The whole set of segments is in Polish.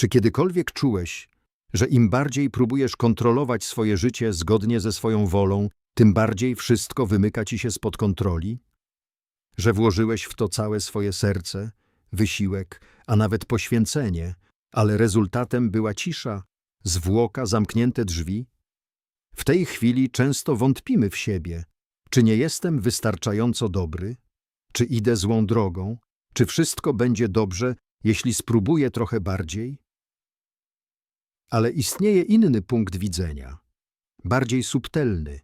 Czy kiedykolwiek czułeś, że im bardziej próbujesz kontrolować swoje życie zgodnie ze swoją wolą, tym bardziej wszystko wymyka ci się spod kontroli? Że włożyłeś w to całe swoje serce, wysiłek, a nawet poświęcenie, ale rezultatem była cisza, zwłoka, zamknięte drzwi? W tej chwili często wątpimy w siebie. Czy nie jestem wystarczająco dobry? Czy idę złą drogą? Czy wszystko będzie dobrze, jeśli spróbuję trochę bardziej? Ale istnieje inny punkt widzenia, bardziej subtelny,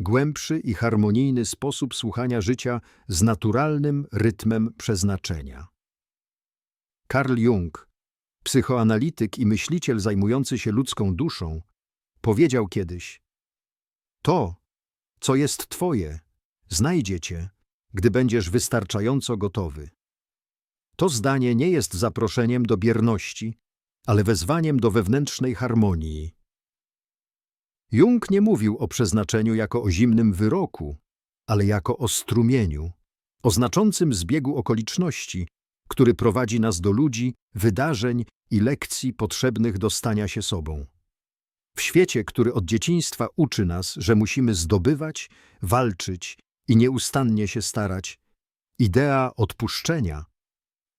głębszy i harmonijny sposób słuchania życia z naturalnym rytmem przeznaczenia. Carl Jung, psychoanalityk i myśliciel zajmujący się ludzką duszą, powiedział kiedyś: To, co jest Twoje, znajdzie Cię, gdy będziesz wystarczająco gotowy. To zdanie nie jest zaproszeniem do bierności, ale wezwaniem do wewnętrznej harmonii. Jung nie mówił o przeznaczeniu jako o zimnym wyroku, ale jako o strumieniu, o znaczącym zbiegu okoliczności, który prowadzi nas do ludzi, wydarzeń i lekcji potrzebnych do stania się sobą. W świecie, który od dzieciństwa uczy nas, że musimy zdobywać, walczyć i nieustannie się starać, idea odpuszczenia,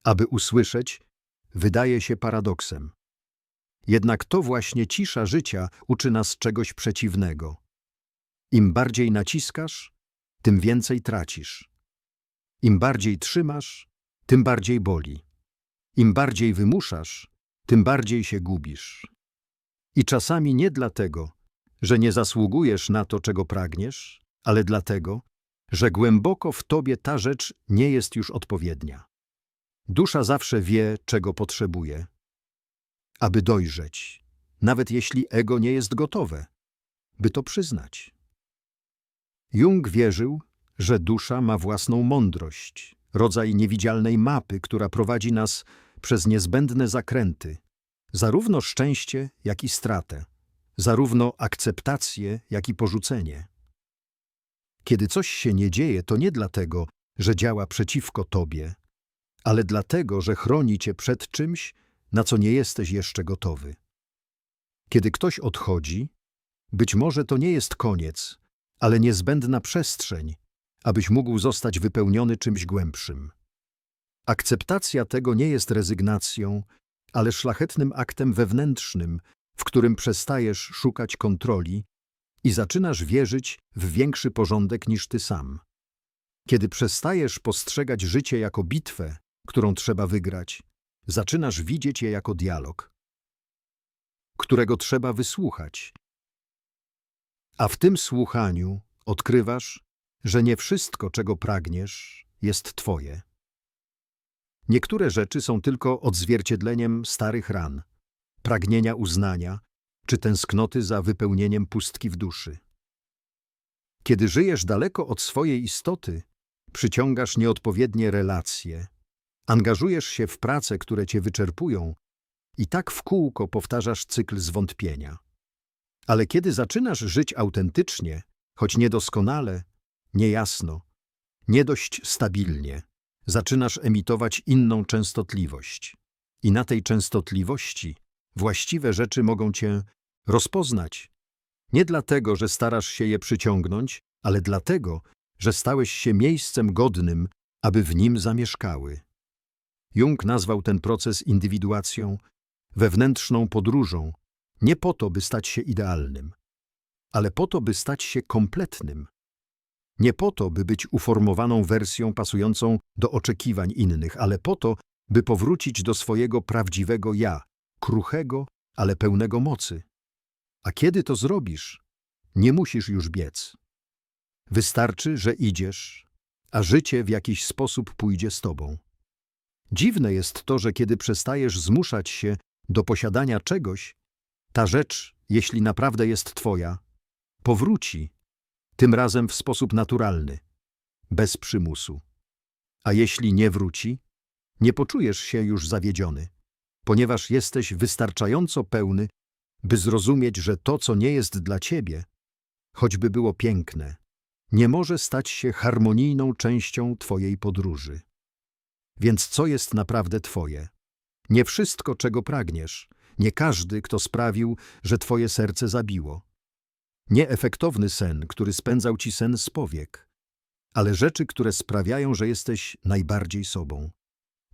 aby usłyszeć, wydaje się paradoksem. Jednak to właśnie cisza życia uczy nas czegoś przeciwnego. Im bardziej naciskasz, tym więcej tracisz. Im bardziej trzymasz, tym bardziej boli. Im bardziej wymuszasz, tym bardziej się gubisz. I czasami nie dlatego, że nie zasługujesz na to, czego pragniesz, ale dlatego, że głęboko w tobie ta rzecz nie jest już odpowiednia. Dusza zawsze wie, czego potrzebuje, aby dojrzeć, nawet jeśli ego nie jest gotowe, by to przyznać. Jung wierzył, że dusza ma własną mądrość, rodzaj niewidzialnej mapy, która prowadzi nas przez niezbędne zakręty, zarówno szczęście, jak i stratę, zarówno akceptację, jak i porzucenie. Kiedy coś się nie dzieje, to nie dlatego, że działa przeciwko tobie, ale dlatego, że chroni cię przed czymś, na co nie jesteś jeszcze gotowy. Kiedy ktoś odchodzi, być może to nie jest koniec, ale niezbędna przestrzeń, abyś mógł zostać wypełniony czymś głębszym. Akceptacja tego nie jest rezygnacją, ale szlachetnym aktem wewnętrznym, w którym przestajesz szukać kontroli i zaczynasz wierzyć w większy porządek niż ty sam. Kiedy przestajesz postrzegać życie jako bitwę, którą trzeba wygrać, zaczynasz widzieć je jako dialog, którego trzeba wysłuchać. A w tym słuchaniu odkrywasz, że nie wszystko, czego pragniesz, jest Twoje. Niektóre rzeczy są tylko odzwierciedleniem starych ran, pragnienia uznania czy tęsknoty za wypełnieniem pustki w duszy. Kiedy żyjesz daleko od swojej istoty, przyciągasz nieodpowiednie relacje, angażujesz się w prace, które cię wyczerpują i tak w kółko powtarzasz cykl zwątpienia. Ale kiedy zaczynasz żyć autentycznie, choć niedoskonale, niejasno, nie dość stabilnie, zaczynasz emitować inną częstotliwość. I na tej częstotliwości właściwe rzeczy mogą cię rozpoznać. Nie dlatego, że starasz się je przyciągnąć, ale dlatego, że stałeś się miejscem godnym, aby w nim zamieszkały. Jung nazwał ten proces indywiduacją, wewnętrzną podróżą, nie po to, by stać się idealnym, ale po to, by stać się kompletnym. Nie po to, by być uformowaną wersją pasującą do oczekiwań innych, ale po to, by powrócić do swojego prawdziwego ja, kruchego, ale pełnego mocy. A kiedy to zrobisz, nie musisz już biec. Wystarczy, że idziesz, a życie w jakiś sposób pójdzie z tobą. Dziwne jest to, że kiedy przestajesz zmuszać się do posiadania czegoś, ta rzecz, jeśli naprawdę jest twoja, powróci, tym razem w sposób naturalny, bez przymusu. A jeśli nie wróci, nie poczujesz się już zawiedziony, ponieważ jesteś wystarczająco pełny, by zrozumieć, że to, co nie jest dla ciebie, choćby było piękne, nie może stać się harmonijną częścią twojej podróży. Więc co jest naprawdę twoje? Nie wszystko, czego pragniesz. Nie każdy, kto sprawił, że twoje serce zabiło. Nie efektowny sen, który spędzał ci sen z powiek, ale rzeczy, które sprawiają, że jesteś najbardziej sobą.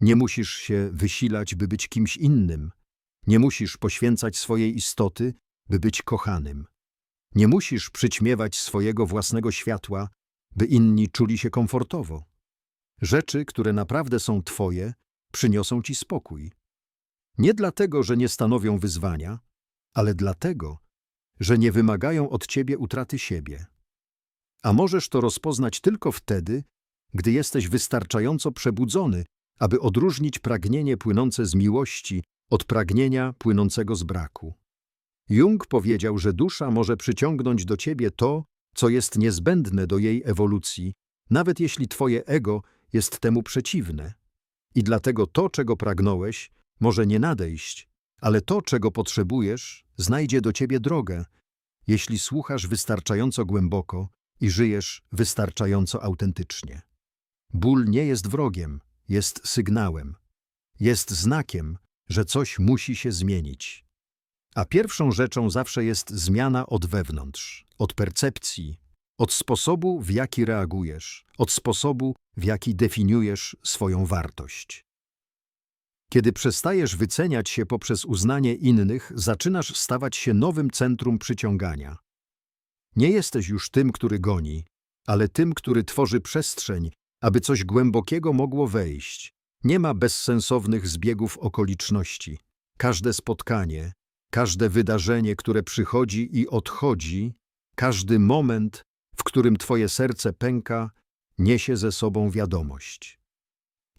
Nie musisz się wysilać, by być kimś innym. Nie musisz poświęcać swojej istoty, by być kochanym. Nie musisz przyćmiewać swojego własnego światła, by inni czuli się komfortowo. Rzeczy, które naprawdę są twoje, przyniosą ci spokój. Nie dlatego, że nie stanowią wyzwania, ale dlatego, że nie wymagają od ciebie utraty siebie. A możesz to rozpoznać tylko wtedy, gdy jesteś wystarczająco przebudzony, aby odróżnić pragnienie płynące z miłości od pragnienia płynącego z braku. Jung powiedział, że dusza może przyciągnąć do ciebie to, co jest niezbędne do jej ewolucji, nawet jeśli twoje ego jest temu przeciwne. I dlatego to, czego pragnąłeś, może nie nadejść, ale to, czego potrzebujesz, znajdzie do ciebie drogę, jeśli słuchasz wystarczająco głęboko i żyjesz wystarczająco autentycznie. Ból nie jest wrogiem, jest sygnałem. Jest znakiem, że coś musi się zmienić. A pierwszą rzeczą zawsze jest zmiana od wewnątrz, od percepcji, od sposobu, w jaki reagujesz, od sposobu, w jaki definiujesz swoją wartość. Kiedy przestajesz wyceniać się poprzez uznanie innych, zaczynasz stawać się nowym centrum przyciągania. Nie jesteś już tym, który goni, ale tym, który tworzy przestrzeń, aby coś głębokiego mogło wejść. Nie ma bezsensownych zbiegów okoliczności. Każde spotkanie, każde wydarzenie, które przychodzi i odchodzi, każdy moment, w którym twoje serce pęka, niesie ze sobą wiadomość.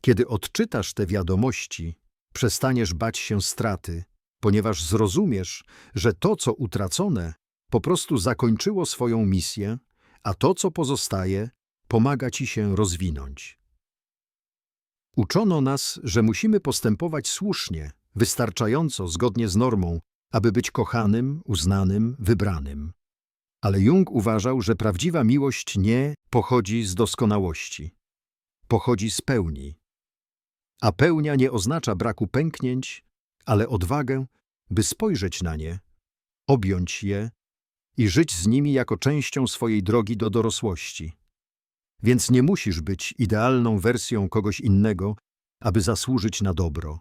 Kiedy odczytasz te wiadomości, przestaniesz bać się straty, ponieważ zrozumiesz, że to, co utracone, po prostu zakończyło swoją misję, a to, co pozostaje, pomaga ci się rozwinąć. Uczono nas, że musimy postępować słusznie, wystarczająco zgodnie z normą, aby być kochanym, uznanym, wybranym. Ale Jung uważał, że prawdziwa miłość nie pochodzi z doskonałości. Pochodzi z pełni. A pełnia nie oznacza braku pęknięć, ale odwagę, by spojrzeć na nie, objąć je i żyć z nimi jako częścią swojej drogi do dorosłości. Więc nie musisz być idealną wersją kogoś innego, aby zasłużyć na dobro.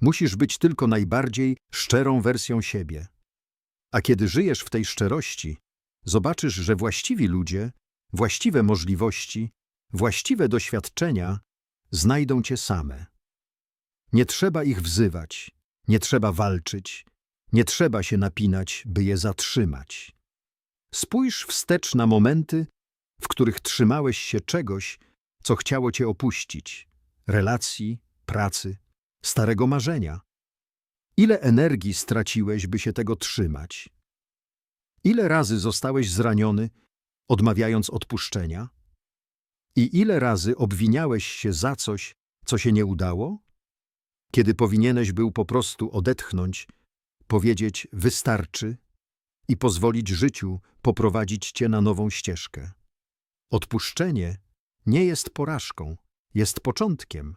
Musisz być tylko najbardziej szczerą wersją siebie. A kiedy żyjesz w tej szczerości, zobaczysz, że właściwi ludzie, właściwe możliwości, właściwe doświadczenia znajdą cię same. Nie trzeba ich wzywać, nie trzeba walczyć, nie trzeba się napinać, by je zatrzymać. Spójrz wstecz na momenty, w których trzymałeś się czegoś, co chciało cię opuścić relacji, pracy, starego marzenia. Ile energii straciłeś, by się tego trzymać? Ile razy zostałeś zraniony, odmawiając odpuszczenia? I ile razy obwiniałeś się za coś, co się nie udało? Kiedy powinieneś był po prostu odetchnąć, powiedzieć wystarczy i pozwolić życiu poprowadzić cię na nową ścieżkę. Odpuszczenie nie jest porażką, jest początkiem.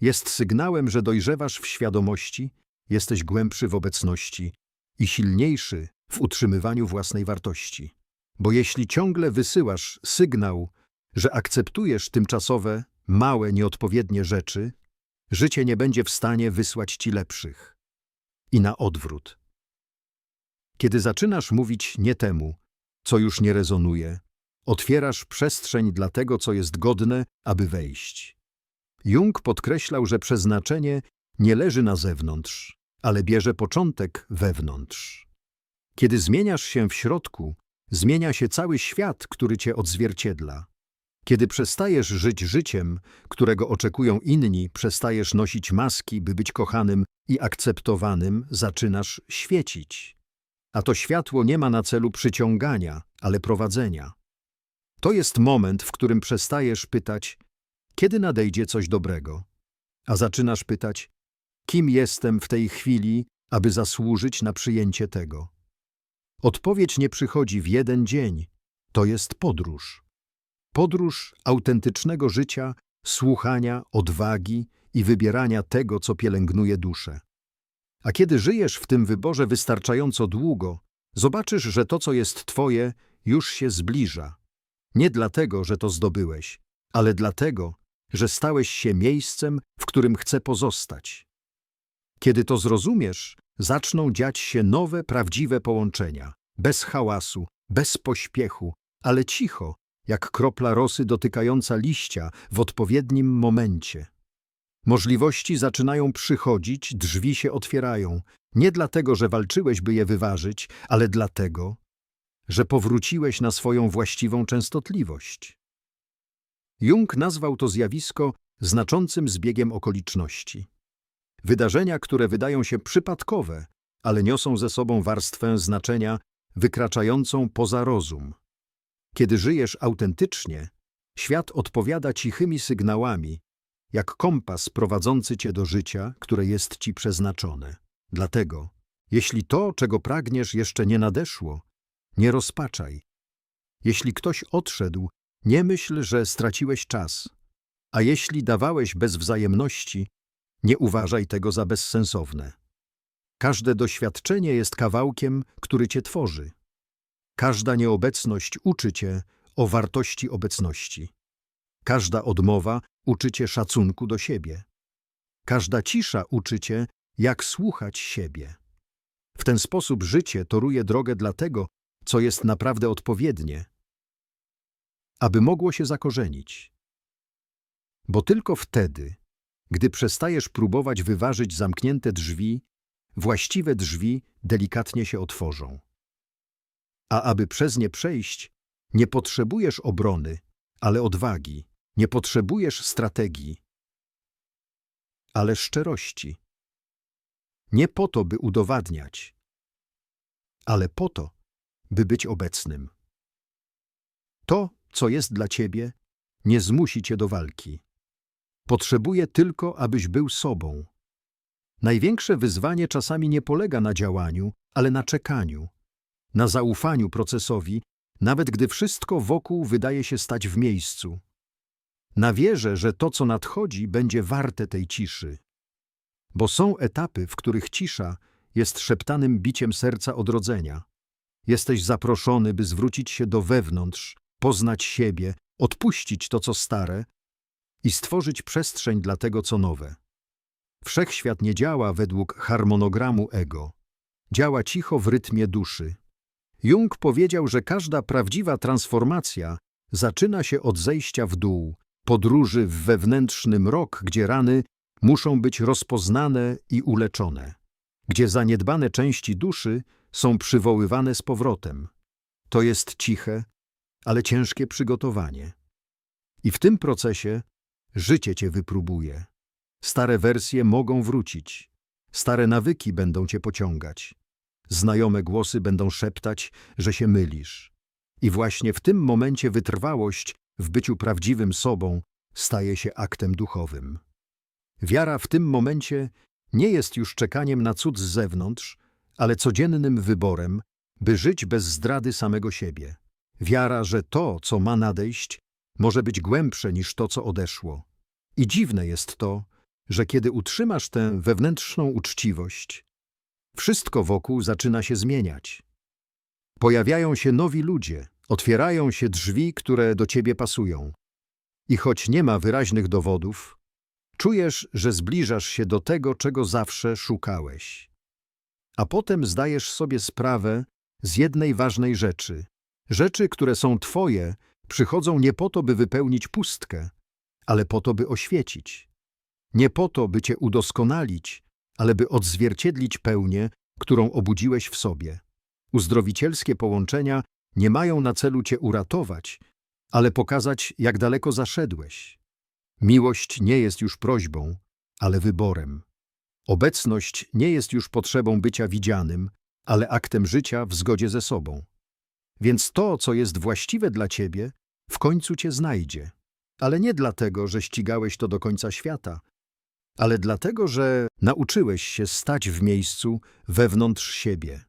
Jest sygnałem, że dojrzewasz w świadomości, jesteś głębszy w obecności i silniejszy w utrzymywaniu własnej wartości. Bo jeśli ciągle wysyłasz sygnał, że akceptujesz tymczasowe, małe, nieodpowiednie rzeczy, życie nie będzie w stanie wysłać ci lepszych. I na odwrót. Kiedy zaczynasz mówić nie temu, co już nie rezonuje, otwierasz przestrzeń dla tego, co jest godne, aby wejść. Jung podkreślał, że przeznaczenie nie leży na zewnątrz, ale bierze początek wewnątrz. Kiedy zmieniasz się w środku, zmienia się cały świat, który cię odzwierciedla. Kiedy przestajesz żyć życiem, którego oczekują inni, przestajesz nosić maski, by być kochanym i akceptowanym, zaczynasz świecić. A to światło nie ma na celu przyciągania, ale prowadzenia. To jest moment, w którym przestajesz pytać, kiedy nadejdzie coś dobrego, a zaczynasz pytać, kim jestem w tej chwili, aby zasłużyć na przyjęcie tego. Odpowiedź nie przychodzi w jeden dzień, to jest podróż. Podróż autentycznego życia, słuchania, odwagi i wybierania tego, co pielęgnuje duszę. A kiedy żyjesz w tym wyborze wystarczająco długo, zobaczysz, że to, co jest Twoje, już się zbliża. Nie dlatego, że to zdobyłeś, ale dlatego, że stałeś się miejscem, w którym chce pozostać. Kiedy to zrozumiesz, zaczną dziać się nowe, prawdziwe połączenia, bez hałasu, bez pośpiechu, ale cicho, jak kropla rosy dotykająca liścia w odpowiednim momencie. Możliwości zaczynają przychodzić, drzwi się otwierają, nie dlatego, że walczyłeś, by je wyważyć, ale dlatego, że powróciłeś na swoją właściwą częstotliwość. Jung nazwał to zjawisko znaczącym zbiegiem okoliczności. Wydarzenia, które wydają się przypadkowe, ale niosą ze sobą warstwę znaczenia wykraczającą poza rozum. Kiedy żyjesz autentycznie, świat odpowiada cichymi sygnałami, jak kompas prowadzący cię do życia, które jest ci przeznaczone. Dlatego, jeśli to, czego pragniesz, jeszcze nie nadeszło, nie rozpaczaj. Jeśli ktoś odszedł, nie myśl, że straciłeś czas. A jeśli dawałeś bez wzajemności, nie uważaj tego za bezsensowne. Każde doświadczenie jest kawałkiem, który cię tworzy. Każda nieobecność uczy cię o wartości obecności. Każda odmowa uczy cię szacunku do siebie. Każda cisza uczy cię, jak słuchać siebie. W ten sposób życie toruje drogę dla tego, co jest naprawdę odpowiednie, aby mogło się zakorzenić. Bo tylko wtedy, gdy przestajesz próbować wyważyć zamknięte drzwi, właściwe drzwi delikatnie się otworzą. A aby przez nie przejść, nie potrzebujesz obrony, ale odwagi. Nie potrzebujesz strategii, ale szczerości. Nie po to, by udowadniać, ale po to, by być obecnym. To, co jest dla ciebie, nie zmusi cię do walki. Potrzebuje tylko, abyś był sobą. Największe wyzwanie czasami nie polega na działaniu, ale na czekaniu, na zaufaniu procesowi, nawet gdy wszystko wokół wydaje się stać w miejscu. Na wierze, że to, co nadchodzi, będzie warte tej ciszy. Bo są etapy, w których cisza jest szeptanym biciem serca odrodzenia. Jesteś zaproszony, by zwrócić się do wewnątrz, poznać siebie, odpuścić to, co stare i stworzyć przestrzeń dla tego, co nowe. Wszechświat nie działa według harmonogramu ego. Działa cicho w rytmie duszy. Jung powiedział, że każda prawdziwa transformacja zaczyna się od zejścia w dół, podróży w wewnętrzny mrok, gdzie rany muszą być rozpoznane i uleczone, gdzie zaniedbane części duszy są przywoływane z powrotem. To jest ciche, ale ciężkie przygotowanie. I w tym procesie życie cię wypróbuje. Stare wersje mogą wrócić, stare nawyki będą cię pociągać, znajome głosy będą szeptać, że się mylisz. I właśnie w tym momencie wytrwałość w byciu prawdziwym sobą staje się aktem duchowym. Wiara w tym momencie nie jest już czekaniem na cud z zewnątrz, ale codziennym wyborem, by żyć bez zdrady samego siebie. Wiara, że to, co ma nadejść, może być głębsze niż to, co odeszło. I dziwne jest to, że kiedy utrzymasz tę wewnętrzną uczciwość, wszystko wokół zaczyna się zmieniać. Pojawiają się nowi ludzie, otwierają się drzwi, które do ciebie pasują. I choć nie ma wyraźnych dowodów, czujesz, że zbliżasz się do tego, czego zawsze szukałeś. A potem zdajesz sobie sprawę z jednej ważnej rzeczy. Rzeczy, które są twoje, przychodzą nie po to, by wypełnić pustkę, ale po to, by oświecić. Nie po to, by cię udoskonalić, ale by odzwierciedlić pełnię, którą obudziłeś w sobie. Uzdrowicielskie połączenia nie mają na celu cię uratować, ale pokazać, jak daleko zaszedłeś. Miłość nie jest już prośbą, ale wyborem. Obecność nie jest już potrzebą bycia widzianym, ale aktem życia w zgodzie ze sobą. Więc to, co jest właściwe dla ciebie, w końcu cię znajdzie. Ale nie dlatego, że ścigałeś to do końca świata, ale dlatego, że nauczyłeś się stać w miejscu wewnątrz siebie.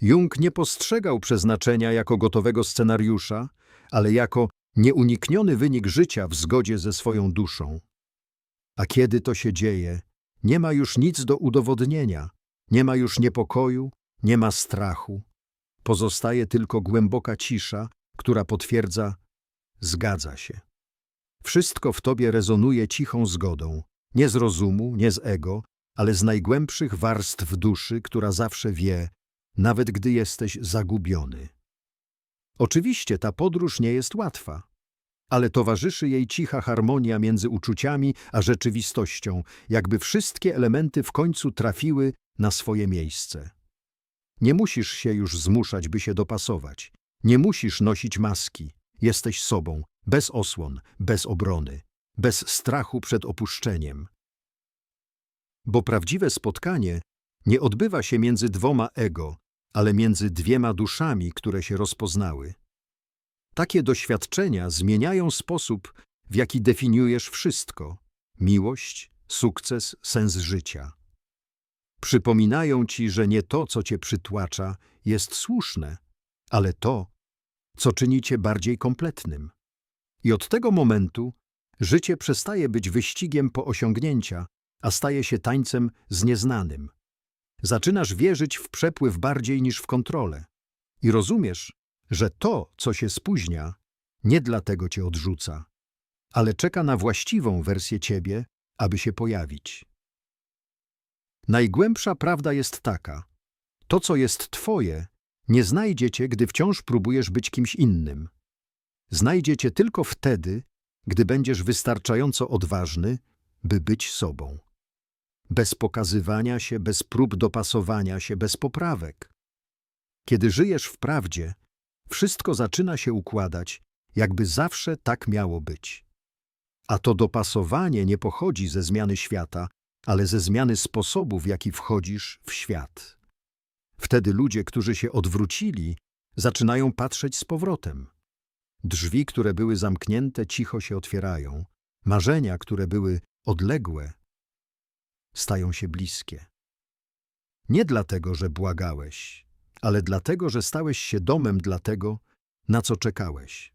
Jung nie postrzegał przeznaczenia jako gotowego scenariusza, ale jako nieunikniony wynik życia w zgodzie ze swoją duszą. A kiedy to się dzieje, nie ma już nic do udowodnienia, nie ma już niepokoju, nie ma strachu. Pozostaje tylko głęboka cisza, która potwierdza zgadza się. Wszystko w tobie rezonuje cichą zgodą, nie z rozumu, nie z ego, ale z najgłębszych warstw duszy, która zawsze wie, nawet gdy jesteś zagubiony. Oczywiście ta podróż nie jest łatwa, ale towarzyszy jej cicha harmonia między uczuciami a rzeczywistością, jakby wszystkie elementy w końcu trafiły na swoje miejsce. Nie musisz się już zmuszać, by się dopasować. Nie musisz nosić maski. Jesteś sobą, bez osłon, bez obrony, bez strachu przed opuszczeniem. Bo prawdziwe spotkanie nie odbywa się między dwoma ego, ale między dwiema duszami, które się rozpoznały. Takie doświadczenia zmieniają sposób, w jaki definiujesz wszystko miłość, sukces, sens życia. Przypominają ci, że nie to, co cię przytłacza, jest słuszne, ale to, co czyni cię bardziej kompletnym. I od tego momentu życie przestaje być wyścigiem po osiągnięcia, a staje się tańcem z nieznanym. Zaczynasz wierzyć w przepływ bardziej niż w kontrolę. I rozumiesz, że to, co się spóźnia, nie dlatego cię odrzuca, ale czeka na właściwą wersję ciebie, aby się pojawić. Najgłębsza prawda jest taka: to, co jest twoje, nie znajdzie cię, gdy wciąż próbujesz być kimś innym. Znajdzie cię tylko wtedy, gdy będziesz wystarczająco odważny, by być sobą. Bez pokazywania się, bez prób dopasowania się, bez poprawek. Kiedy żyjesz w prawdzie, wszystko zaczyna się układać, jakby zawsze tak miało być. A to dopasowanie nie pochodzi ze zmiany świata, ale ze zmiany sposobu, w jaki wchodzisz w świat. Wtedy ludzie, którzy się odwrócili, zaczynają patrzeć z powrotem. Drzwi, które były zamknięte, cicho się otwierają. Marzenia, które były odległe, stają się bliskie. Nie dlatego, że błagałeś, ale dlatego, że stałeś się domem dla tego, na co czekałeś.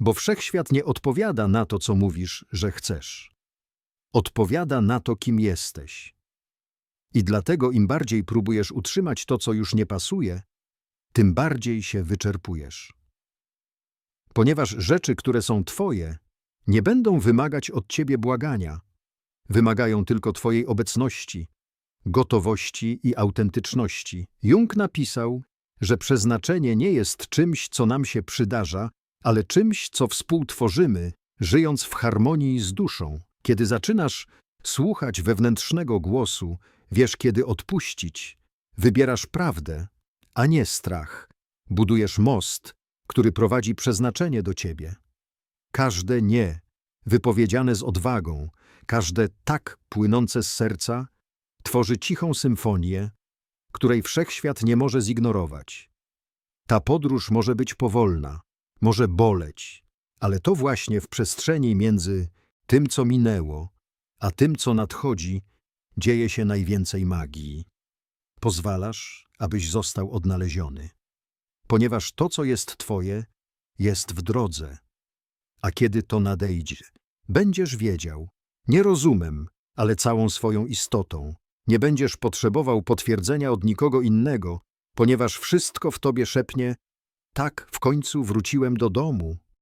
Bo wszechświat nie odpowiada na to, co mówisz, że chcesz. Odpowiada na to, kim jesteś. I dlatego im bardziej próbujesz utrzymać to, co już nie pasuje, tym bardziej się wyczerpujesz. Ponieważ rzeczy, które są Twoje, nie będą wymagać od Ciebie błagania, wymagają tylko Twojej obecności, gotowości i autentyczności. Jung napisał, że przeznaczenie nie jest czymś, co nam się przydarza, ale czymś, co współtworzymy, żyjąc w harmonii z duszą. Kiedy zaczynasz słuchać wewnętrznego głosu, wiesz kiedy odpuścić, wybierasz prawdę, a nie strach. Budujesz most, który prowadzi przeznaczenie do ciebie. Każde nie, wypowiedziane z odwagą, każde tak płynące z serca, tworzy cichą symfonię, której wszechświat nie może zignorować. Ta podróż może być powolna, może boleć, ale to właśnie w przestrzeni między tym, co minęło, a tym, co nadchodzi, dzieje się najwięcej magii. Pozwalasz, abyś został odnaleziony, ponieważ to, co jest Twoje, jest w drodze. A kiedy to nadejdzie, będziesz wiedział, nie rozumem, ale całą swoją istotą. Nie będziesz potrzebował potwierdzenia od nikogo innego, ponieważ wszystko w tobie szepnie, tak w końcu wróciłem do domu.